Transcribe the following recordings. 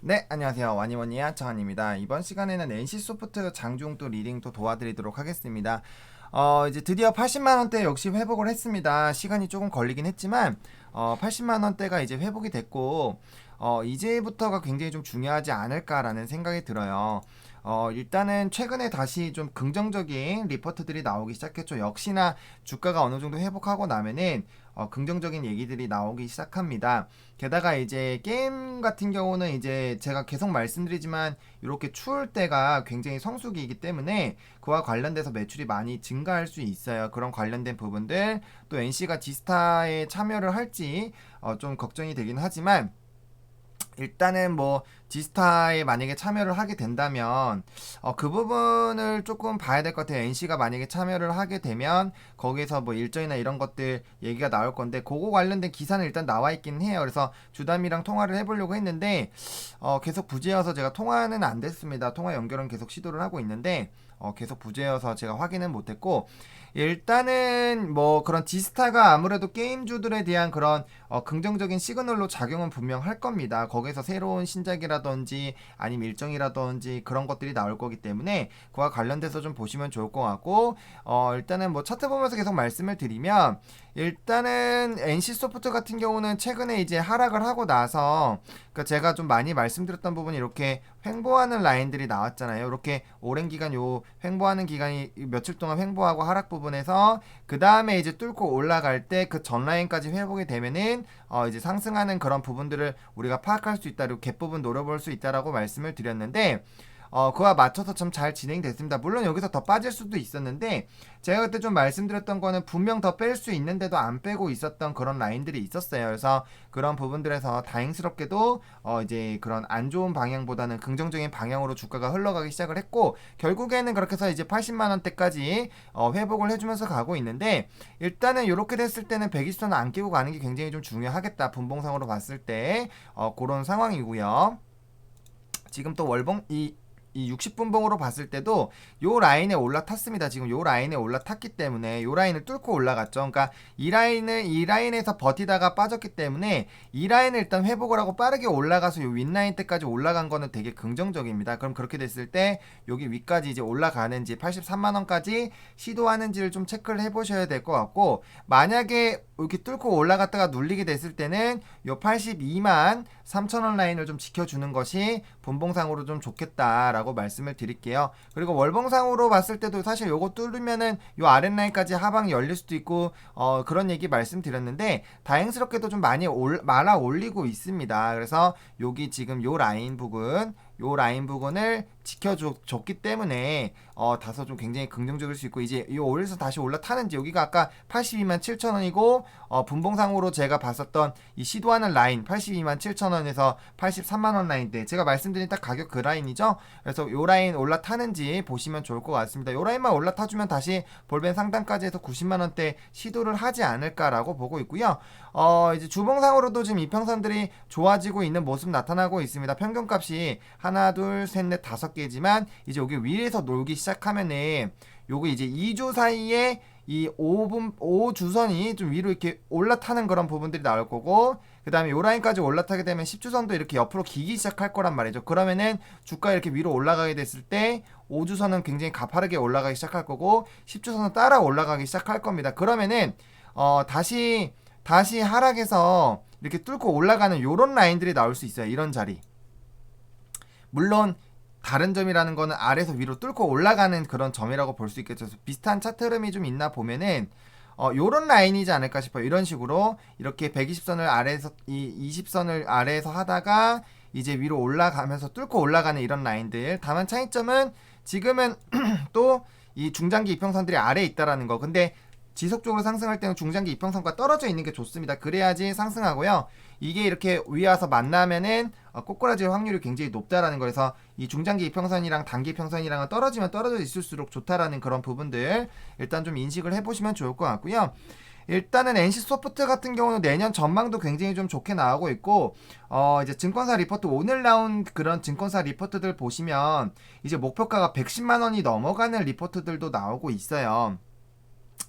네, 안녕하세요. 와니워니의 하창환입니다. 이번 시간에는 NC소프트 장중 또 리딩 또 도와드리도록 하겠습니다. 어, 이제 드디어 80만 원대 역시 회복을 했습니다. 시간이 조금 걸리긴 했지만, 어, 80만 원대가 이제 회복이 됐고, 어, 이제부터가 굉장히 좀 중요하지 않을까라는 생각이 들어요. 어, 일단은 최근에 다시 좀 긍정적인 리포트들이 나오기 시작했죠. 역시나 주가가 어느 정도 회복하고 나면은 어, 긍정적인 얘기들이 나오기 시작합니다. 게다가 이제 게임 같은 경우는 이제 제가 계속 말씀드리지만 이렇게 추울 때가 굉장히 성수기이기 때문에 그와 관련돼서 매출이 많이 증가할 수 있어요. 그런 관련된 부분들 또 NC가 지스타에 참여를 할지 어, 좀 걱정이 되긴 하지만 일단은 뭐 지스타에 만약에 참여를 하게 된다면 어, 그 부분을 조금 봐야 될 것 같아요. NC가 만약에 참여를 하게 되면 거기서 뭐 일정이나 이런 것들 얘기가 나올 건데 그거 관련된 기사는 일단 나와 있긴 해요. 그래서 주담이랑 통화를 해보려고 했는데 어, 계속 부재여서 제가 통화는 안 됐습니다. 통화 연결은 계속 시도를 하고 있는데 어, 계속 부재여서 제가 확인은 못했고 일단은 뭐 그런 지스타가 아무래도 게임주들에 대한 그런 어, 긍정적인 시그널로 작용은 분명 할 겁니다. 거기서 새로운 신작이라든지 아니면 일정이라든지 그런 것들이 나올 거기 때문에 그와 관련돼서 좀 보시면 좋을 것 같고 어, 일단은 뭐 차트 보면서 계속 말씀을 드리면 일단은 NC 소프트 같은 경우는 최근에 이제 하락을 하고 나서 그러니까 제가 좀 많이 말씀드렸던 부분이 이렇게 횡보하는 라인들이 나왔잖아요. 이렇게 오랜 기간 요 횡보하는 기간이 며칠 동안 횡보하고 하락 부분에서 그 다음에 이제 뚫고 올라갈 때 그 전 라인까지 회복이 되면은 어 이제 상승하는 그런 부분들을 우리가 파악할 수 있다. 그리고 갭 부분 노려볼 수 있다라고 말씀을 드렸는데 어, 그와 맞춰서 좀잘 진행됐습니다. 물론 여기서 더 빠질 수도 있었는데, 제가 그때 좀 말씀드렸던 거는 분명 더 뺄 수 있는데도 안 빼고 있었던 그런 라인들이 있었어요. 그래서 그런 부분들에서 다행스럽게도, 어, 이제 그런 안 좋은 방향보다는 긍정적인 방향으로 주가가 흘러가기 시작을 했고, 결국에는 그렇게 해서 이제 80만 원대까지, 어, 회복을 해주면서 가고 있는데, 일단은 이렇게 됐을 때는 120선 안 끼고 가는 게 굉장히 좀 중요하겠다. 분봉상으로 봤을 때, 어, 그런 상황이고요. 지금 또 월봉, 이, 이 60분 봉으로 봤을 때도 요 라인에 올라탔습니다. 지금 요 라인에 올라탔기 때문에 요 라인을 뚫고 올라갔죠. 그러니까 이 라인을 이 라인에서 버티다가 빠졌기 때문에 이 라인을 일단 회복을 하고 빠르게 올라가서 요 윗라인 때까지 올라간 거는 되게 긍정적입니다. 그럼 그렇게 됐을 때 여기 위까지 이제 올라가는지 83만 원까지 시도하는지를 좀 체크를 해 보셔야 될 것 같고 만약에 이렇게 뚫고 올라갔다가 눌리게 됐을 때는 요 82만 3천 원 라인을 좀 지켜주는 것이 분봉상으로 좀 좋겠다라고 말씀을 드릴게요. 그리고 월봉상으로 봤을 때도 사실 요거 뚫으면은 요 아랫라인까지 하방이 열릴 수도 있고 어 그런 얘기 말씀드렸는데 다행스럽게도 좀 많이 올, 말아 올리고 있습니다. 그래서 여기 지금 요 라인 부분 요 라인 부분을 지켜줬기 때문에 어 다소 좀 굉장히 긍정적일 수 있고 이제 이 올에서 다시 올라타는지 여기가 아까 82만 7천 원이고 어 분봉상으로 제가 봤었던 이 시도하는 라인 82만 7천 원에서 83만 원 라인대 제가 말씀드린 딱 가격 그 라인이죠. 그래서 요 라인 올라타는지 보시면 좋을 것 같습니다. 요 라인만 올라타주면 다시 볼벤 상단까지 해서 90만 원대 시도를 하지 않을까라고 보고 있고요. 어 이제 주봉상으로도 지금 이평선들이 좋아지고 있는 모습 나타나고 있습니다. 평균값이 하나 둘 셋 넷 다섯 개지만 이제 여기 위에서 놀기 시작하면은 요거 이제 2주 사이에 이 5분 5주선이 좀 위로 이렇게 올라타는 그런 부분들이 나올 거고 그 다음에 요 라인까지 올라타게 되면 10주선도 이렇게 옆으로 기기 시작할 거란 말이죠. 그러면은 주가 이렇게 위로 올라가게 됐을 때 5주선은 굉장히 가파르게 올라가기 시작할 거고 10주선은 따라 올라가기 시작할 겁니다. 그러면은 어 다시 다시 하락해서 이렇게 뚫고 올라가는 요런 라인들이 나올 수 있어요. 이런 자리. 물론 다른 점이라는 거는 아래에서 위로 뚫고 올라가는 그런 점이라고 볼 수 있겠죠. 비슷한 차트 흐름이 좀 있나 보면은 어, 요런 라인이지 않을까 싶어요. 이런 식으로 이렇게 120선을 아래에서 이 20선을 아래에서 하다가 이제 위로 올라가면서 뚫고 올라가는 이런 라인들. 다만 차이점은 지금은 또 이 중장기 이평선들이 아래에 있다라는 거. 근데 지속적으로 상승할 때는 중장기 이평선과 떨어져 있는 게 좋습니다. 그래야지 상승하고요. 이게 이렇게 위에 와서 만나면은 어, 꼬꾸라질 확률이 굉장히 높다라는 거에서 이 중장기 이평선이랑 단기 이평선이랑은 떨어지면 떨어져 있을수록 좋다라는 그런 부분들 일단 좀 인식을 해보시면 좋을 것 같고요. 일단은 NC 소프트 같은 경우는 내년 전망도 굉장히 좀 좋게 나오고 있고 어 이제 증권사 리포트 오늘 나온 그런 증권사 리포트들 보시면 이제 목표가가 110만 원이 넘어가는 리포트들도 나오고 있어요.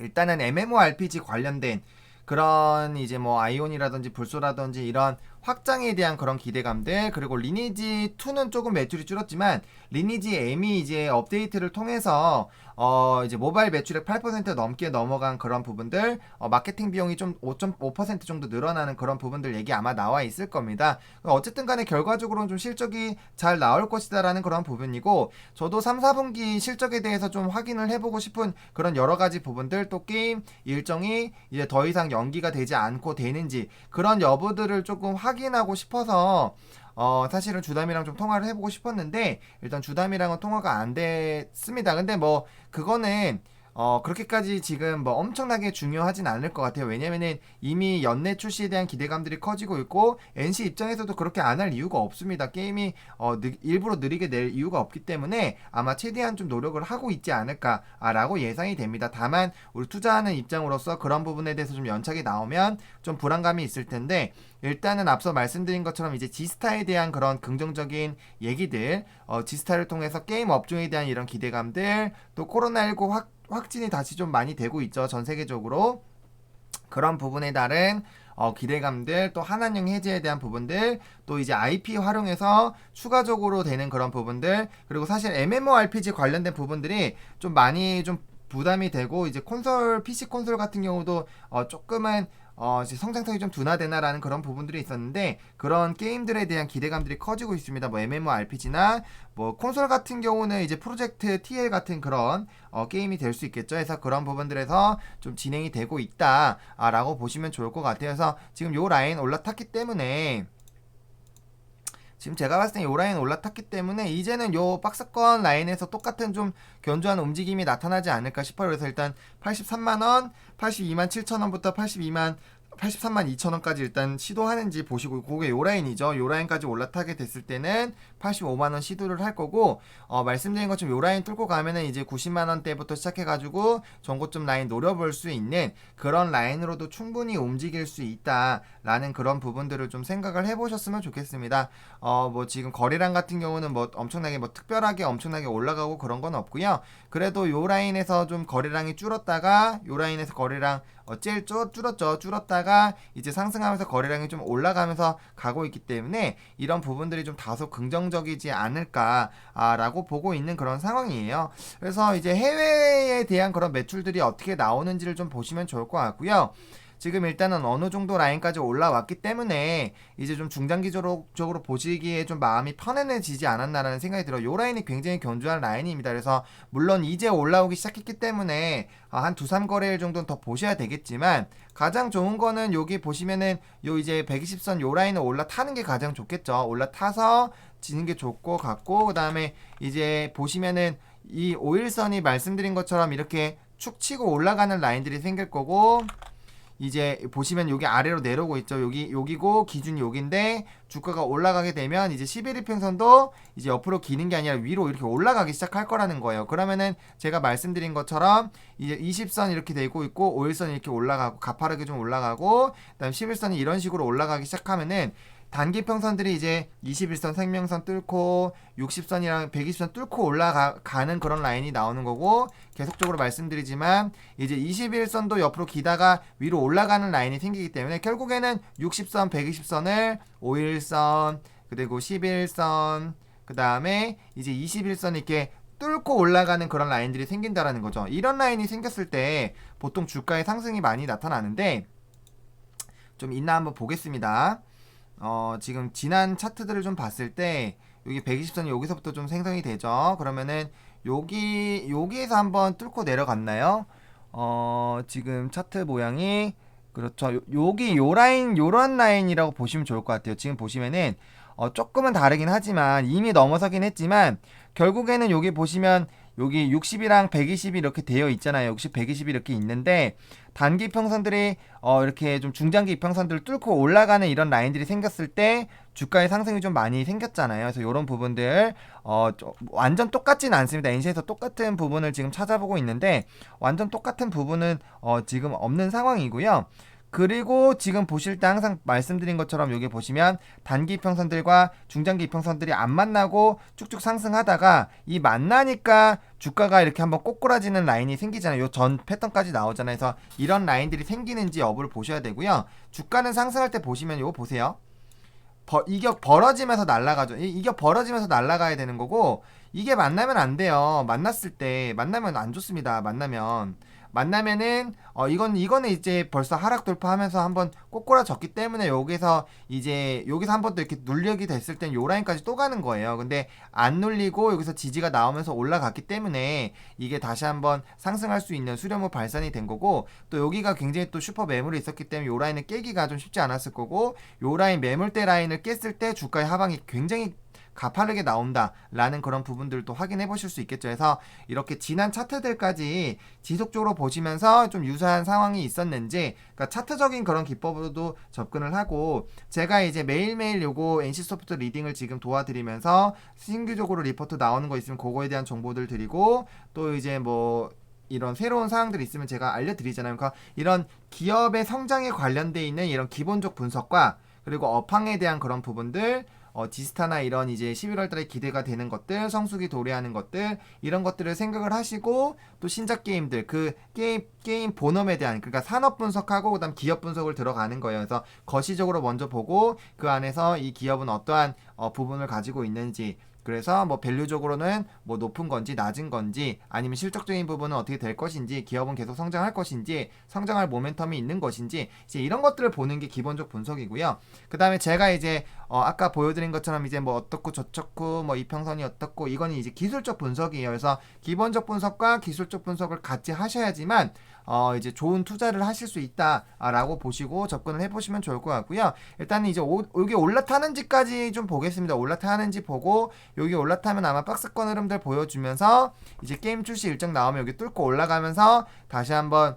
일단은 MMORPG 관련된 그런 이제 뭐 아이온이라든지 불소라든지 이런 확장에 대한 그런 기대감들 그리고 리니지 2는 조금 매출이 줄었지만 리니지 M이 이제 업데이트를 통해서 어 이제 모바일 매출액 8% 넘게 넘어간 그런 부분들 어 마케팅 비용이 좀 5.5% 정도 늘어나는 그런 부분들 얘기 아마 나와 있을 겁니다. 어쨌든 간에 결과적으로는 좀 실적이 잘 나올 것이다라는 그런 부분이고 저도 3, 4분기 실적에 대해서 좀 확인을 해보고 싶은 그런 여러 가지 부분들 또 게임 일정이 이제 더 이상 연기가 되지 않고 되는지 그런 여부들을 조금 확 인하고 싶어서 어, 사실은 주담이랑 좀 통화를 해보고 싶었는데, 일단 주담이랑은 통화가 안 됐습니다. 근데 뭐, 그거는, 어, 그렇게까지 지금 뭐 엄청나게 중요하진 않을 것 같아요. 왜냐면은 이미 연내 출시에 대한 기대감들이 커지고 있고, NC 입장에서도 그렇게 안 할 이유가 없습니다. 게임이, 어, 느, 일부러 느리게 낼 이유가 없기 때문에 아마 최대한 좀 노력을 하고 있지 않을까라고 예상이 됩니다. 다만, 우리 투자하는 입장으로서 그런 부분에 대해서 좀 연착이 나오면 좀 불안감이 있을 텐데, 일단은 앞서 말씀드린 것처럼 이제 지스타에 대한 그런 긍정적인 얘기들, 어, 지스타를 통해서 게임 업종에 대한 이런 기대감들, 또 코로나19 확, 확진이 다시 좀 많이 되고 있죠. 전 세계적으로. 그런 부분에 따른 어, 기대감들, 또 한한령 해제에 대한 부분들, 또 이제 IP 활용해서 추가적으로 되는 그런 부분들, 그리고 사실 MMORPG 관련된 부분들이 좀 많이 좀 부담이 되고, 이제 콘솔, PC 콘솔 같은 경우도 어, 조금은 어, 성장성이 좀 둔화되나라는 그런 부분들이 있었는데 그런 게임들에 대한 기대감들이 커지고 있습니다. 뭐 MMORPG나 뭐 콘솔 같은 경우는 이제 프로젝트 TL 같은 그런 어, 게임이 될 수 있겠죠. 그래서 그런 부분들에서 좀 진행이 되고 있다라고 보시면 좋을 것 같아요. 그래서 지금 요 라인 올라탔기 때문에 지금 제가 봤을 때요 라인 올라탔기 때문에 이제는 요 박스권 라인에서 똑같은 좀 견조한 움직임이 나타나지 않을까 싶어요. 그래서 일단 83만원, 82만 7천원부터 82만 83만 2천 원까지 일단 시도하는지 보시고 그게 요 라인이죠. 요 라인까지 올라타게 됐을 때는 85만 원 시도를 할 거고 어, 말씀드린 것처럼 요 라인 뚫고 가면은 이제 90만 원대부터 시작해가지고 전고점 라인 노려볼 수 있는 그런 라인으로도 충분히 움직일 수 있다라는 그런 부분들을 좀 생각을 해보셨으면 좋겠습니다. 어, 뭐 지금 거래량 같은 경우는 뭐 엄청나게 뭐 특별하게 엄청나게 올라가고 그런 건 없고요. 그래도 요 라인에서 좀 거래량이 줄었다가 요 라인에서 거래량 어찔 줄었죠. 줄었다가 이제 상승하면서 거래량이 좀 올라가면서 가고 있기 때문에 이런 부분들이 좀 다소 긍정적이지 않을까라고 보고 있는 그런 상황이에요. 그래서 이제 해외에 대한 그런 매출들이 어떻게 나오는지를 좀 보시면 좋을 것 같고요. 지금 일단은 어느 정도 라인까지 올라왔기 때문에 이제 좀 중장기적으로 보시기에 좀 마음이 편안해지지 않았나라는 생각이 들어요. 요 라인이 굉장히 견조한 라인입니다. 그래서 물론 이제 올라오기 시작했기 때문에 아, 한 두, 삼 거래일 정도는 더 보셔야 되겠지만 가장 좋은 거는 여기 보시면은 요 이제 120선 요 라인을 올라타는 게 가장 좋겠죠. 올라타서 지는 게 좋고 같고 그다음에 이제 보시면은 이 5일선이 말씀드린 것처럼 이렇게 축 치고 올라가는 라인들이 생길 거고 이제 보시면 여기 아래로 내려오고 있죠. 여기 여기고 기준이 여기인데 주가가 올라가게 되면 이제 11일 평선도 이제 옆으로 기는 게 아니라 위로 이렇게 올라가기 시작할 거라는 거예요. 그러면은 제가 말씀드린 것처럼 이제 20선 이렇게 되고 있고 5일선 이렇게 올라가고 가파르게 좀 올라가고 그다음 11선이 이런 식으로 올라가기 시작하면은 단기 평선들이 이제 21선 생명선 뚫고 60선이랑 120선 뚫고 올라가는 그런 라인이 나오는 거고 계속적으로 말씀드리지만 이제 21선도 옆으로 기다가 위로 올라가는 라인이 생기기 때문에 결국에는 60선, 120선을 5일선 그리고 11선 그 다음에 이제 21선 이렇게 뚫고 올라가는 그런 라인들이 생긴다라는 거죠. 이런 라인이 생겼을 때 보통 주가의 상승이 많이 나타나는데 좀 있나 한번 보겠습니다. 어, 지금 지난 차트들을 좀 봤을 때 여기 120선이 여기서부터 좀 생성이 되죠. 그러면은 여기 여기에서 한번 뚫고 내려갔나요? 어, 지금 차트 모양이 그렇죠. 요, 여기 요 라인 요런 라인이라고 보시면 좋을 것 같아요. 지금 보시면은 어, 조금은 다르긴 하지만 이미 넘어서긴 했지만 결국에는 여기 보시면 여기 60이랑 120이 이렇게 되어 있잖아요. 60, 120이 이렇게 있는데 단기 평선들이 어 이렇게 좀 중장기 이평선들을 뚫고 올라가는 이런 라인들이 생겼을 때 주가의 상승이 좀 많이 생겼잖아요. 그래서 이런 부분들 어 완전 똑같지는 않습니다. 엔시에서 똑같은 부분을 지금 찾아보고 있는데 완전 똑같은 부분은 어 지금 없는 상황이고요. 그리고 지금 보실 때 항상 말씀드린 것처럼 여기 보시면 단기 이평선들과 중장기 이평선들이 안 만나고 쭉쭉 상승하다가 이 만나니까 주가가 이렇게 한번 꼬꾸라지는 라인이 생기잖아요. 요 전 패턴까지 나오잖아요. 그래서 이런 라인들이 생기는지 여부를 보셔야 되고요. 주가는 상승할 때 보시면 이거 보세요. 버, 이격 벌어지면서 날아가죠. 이- 이격 벌어지면서 날아가야 되는 거고 이게 만나면 안 돼요. 만났을 때 만나면 안 좋습니다. 만나면 만나면은 어 이건 이거는 이제 벌써 하락 돌파하면서 한번 꼬꾸라졌기 때문에 여기서 이제 여기서 한번 또 이렇게 눌력이 됐을 땐 요 라인까지 또 가는 거예요. 근데 안 눌리고 여기서 지지가 나오면서 올라갔기 때문에 이게 다시 한번 상승할 수 있는 수렴을 발산이 된 거고 또 여기가 굉장히 또 슈퍼 매물이 있었기 때문에 요 라인을 깨기가 좀 쉽지 않았을 거고 요 라인 매물대 라인을 깼을 때 주가의 하방이 굉장히 가파르게 나온다라는 그런 부분들도 확인해 보실 수 있겠죠. 그래서 이렇게 지난 차트들까지 지속적으로 보시면서 좀 유사한 상황이 있었는지, 그러니까 차트적인 그런 기법으로도 접근을 하고, 제가 이제 매일매일 요거 NC소프트 리딩을 지금 도와드리면서 신규적으로 리포트 나오는 거 있으면 그거에 대한 정보들 드리고, 또 이제 뭐 이런 새로운 사항들이 있으면 제가 알려드리잖아요. 그러니까 이런 기업의 성장에 관련돼 있는 이런 기본적 분석과 그리고 업황에 대한 그런 부분들 어, 지스타나 이런 이제 11월 달에 기대가 되는 것들, 성수기 도래하는 것들, 이런 것들을 생각을 하시고, 또 신작 게임들, 그 게임, 게임 본업에 대한, 그러니까 산업 분석하고, 그 다음 기업 분석을 들어가는 거예요. 그래서 거시적으로 먼저 보고, 그 안에서 이 기업은 어떠한 어, 부분을 가지고 있는지, 그래서 뭐 밸류적으로는 뭐 높은 건지 낮은 건지 아니면 실적적인 부분은 어떻게 될 것인지 기업은 계속 성장할 것인지 성장할 모멘텀이 있는 것인지 이제 이런 것들을 보는 게 기본적 분석이고요. 그 다음에 제가 이제 어 아까 보여드린 것처럼 이제 뭐 어떻고 저렇고 뭐 이평선이 어떻고 이거는 이제 기술적 분석이에요. 그래서 기본적 분석과 기술적 분석을 같이 하셔야지만 어 이제 좋은 투자를 하실 수 있다라고 보시고 접근을 해보시면 좋을 것 같고요. 일단 이제 오, 여기 올라타는지까지 좀 보겠습니다. 올라타는지 보고 여기 올라타면 아마 박스권 흐름들 보여주면서 이제 게임 출시 일정 나오면 여기 뚫고 올라가면서 다시 한번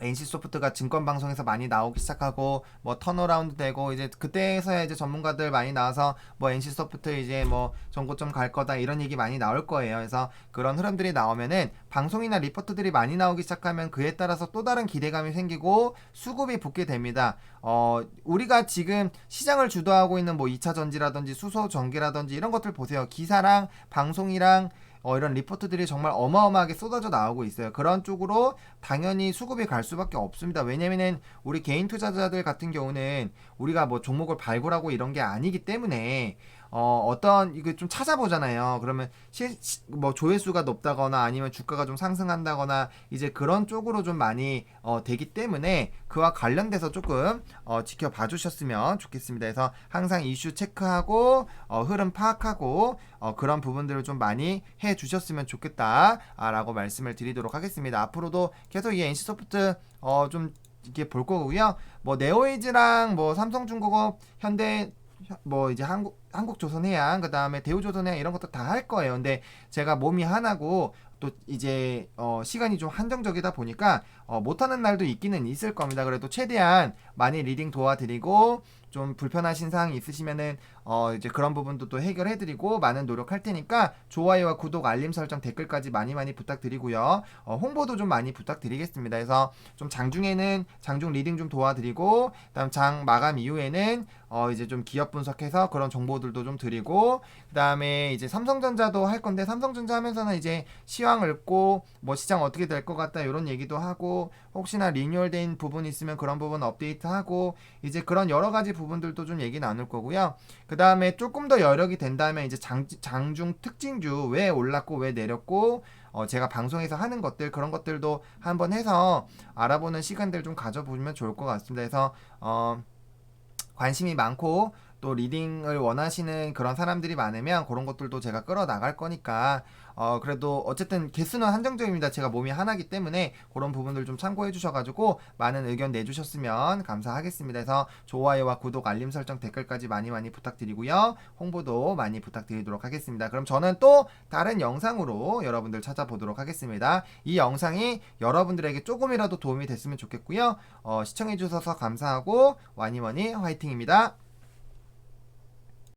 NC소프트가 증권 방송에서 많이 나오기 시작하고 뭐 턴어라운드 되고 이제 그때서야 이제 전문가들 많이 나와서 뭐 NC소프트 이제 뭐 정고점 갈 거다 이런 얘기 많이 나올 거예요. 그래서 그런 흐름들이 나오면은 방송이나 리포트들이 많이 나오기 시작하면 그에 따라서 또 다른 기대감이 생기고 수급이 붙게 됩니다. 어 우리가 지금 시장을 주도하고 있는 뭐 2차 전지라든지 수소 전기라든지 이런 것들 보세요. 기사랑 방송이랑 어, 이런 리포트들이 정말 어마어마하게 쏟아져 나오고 있어요. 그런 쪽으로 당연히 수급이 갈 수밖에 없습니다. 왜냐면은 우리 개인 투자자들 같은 경우는 우리가 뭐 종목을 발굴하고 이런 게 아니기 때문에 어, 어떤 이거 좀 찾아보잖아요. 그러면 실, 시- 뭐 조회수가 높다거나 아니면 주가가 좀 상승한다거나 이제 그런 쪽으로 좀 많이 어, 되기 때문에 그와 관련돼서 조금 어, 지켜봐 주셨으면 좋겠습니다. 그래서 항상 이슈 체크하고 어, 흐름 파악하고 어, 그런 부분들을 좀 많이 해 주셨으면 좋겠다라고 말씀을 드리도록 하겠습니다. 앞으로도 계속 이 NC소프트 어, 좀 이렇게 볼 거고요. 뭐 네오이즈랑 뭐 삼성중공업, 현대 뭐 이제 한국 한국 조선해양 그다음에 대우조선해양 이런 것도 다 할 거예요. 근데 제가 몸이 하나고 또 이제 어 시간이 좀 한정적이다 보니까 어 못하는 날도 있기는 있을 겁니다. 그래도 최대한 많이 리딩 도와드리고 좀 불편하신 사항이 있으시면은 어 이제 그런 부분도 또 해결해 드리고 많은 노력할 테니까 좋아요와 구독, 알림 설정, 댓글까지 많이 많이 부탁드리고요. 어 홍보도 좀 많이 부탁드리겠습니다. 그래서 좀 장중에는 장중 리딩 좀 도와드리고 그다음 장 마감 이후에는 어 이제 좀 기업 분석해서 그런 정보들도 좀 드리고 그다음에 이제 삼성전자도 할 건데 삼성전자 하면서는 이제 시황 읊고 뭐 시장 어떻게 될 것 같다 이런 얘기도 혹시나 리뉴얼된 부분 있으면 그런 부분 업데이트하고 이제 그런 여러 가지 부분들도 좀 얘기 나눌 거고요. 그 다음에 조금 더 여력이 된다면 이제 장, 장중 특징주 왜 올랐고 왜 내렸고 어, 제가 방송에서 하는 것들 그런 것들도 한번 해서 알아보는 시간들 좀 가져보면 좋을 것 같습니다. 그래서 어, 관심이 많고 또 리딩을 원하시는 그런 사람들이 많으면 그런 것들도 제가 끌어 나갈 거니까 어 그래도 어쨌든 개수는 한정적입니다. 제가 몸이 하나기 때문에 그런 부분들 좀 참고해 주셔가지고 많은 의견 내주셨으면 감사하겠습니다. 그래서 좋아요와 구독, 알림 설정, 댓글까지 많이 많이 부탁드리고요. 홍보도 많이 부탁드리도록 하겠습니다. 그럼 저는 또 다른 영상으로 여러분들 찾아보도록 하겠습니다. 이 영상이 여러분들에게 조금이라도 도움이 됐으면 좋겠고요. 어, 시청해 주셔서 감사하고 와니머니 화이팅입니다.